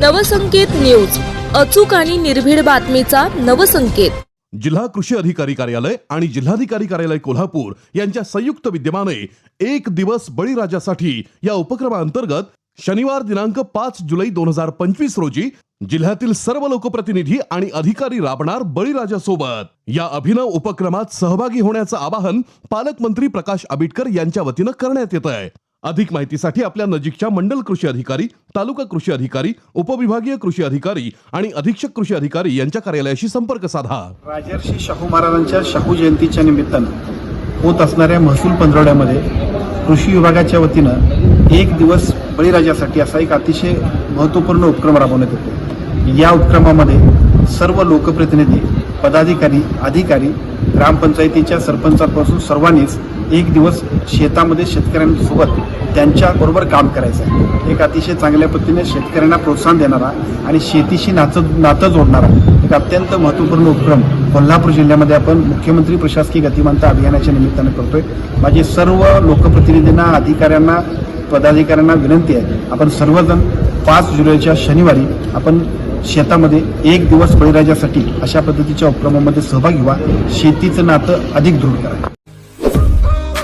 Navsanket news. अचूक आणि निर्भीड बातमीचा नवसंकेत. जिल्हा कृषी अधिकारी कार्यालय आणि जिल्हाधिकारी कार्यालय कोल्हापूर यांच्या संयुक्त विद्यमाने एक दिवस बळीराजासाठी या उपक्रमाअंतर्गत शनिवार दिनांक पाच जुलै दोन हजार पंचवीस रोजी जिल्ह्यातील सर्व लोकप्रतिनिधी आणि अधिकारी राबणार बळीराजासोबत. या अभिनव उपक्रमात सहभागी होण्याचं आवाहन पालकमंत्री प्रकाश आबिटकर यांच्या वतीनं करण्यात येत आहे अधिक माहितीसाठी आपल्या नजीकच्या मंडल कृषी अधिकारी तालुका कृषी अधिकारी उपविभागीय कृषी अधिकारी आणि अधीक्षक कृषी अधिकारी यांच्या कार्यालयाशी संपर्क साधा. राजर्षी शाहू महाराजांच्या शाहू जयंतीच्या निमित्तानं होत असणाऱ्या महसूल पंधरवड्यामध्ये कृषी विभागाच्या वतीनं एक दिवस बळीराजासाठी असा एक अतिशय महत्त्वपूर्ण उपक्रम राबवण्यात येतो. या उपक्रमामध्ये सर्व लोकप्रतिनिधी पदाधिकारी अधिकारी ग्रामपंचायतीच्या सरपंचापासून सर्वांनीच एक दिवस शेतामध्ये शेतकऱ्यांसोबत त्यांच्याबरोबर काम करायचं आहे. एक अतिशय चांगल्या पद्धतीने शेतकऱ्यांना प्रोत्साहन देणारा आणि शेतीशी नातं नातं जोडणारा एक अत्यंत महत्त्वपूर्ण उपक्रम कोल्हापूर जिल्ह्यामध्ये आपण मुख्यमंत्री प्रशासकीय गतिमानता अभियानाच्या निमित्तानं करतोय. माझे सर्व लोकप्रतिनिधींना अधिकाऱ्यांना पदाधिकाऱ्यांना विनंती आहे. आपण सर्वजण पाच जुलैच्या शनिवारी आपण शेतामध्ये एक दिवस बळीराजासाठी अशा पद्धतीच्या उपक्रमामध्ये सहभागी व्हा. शेतीचं नातं अधिक दृढ करा.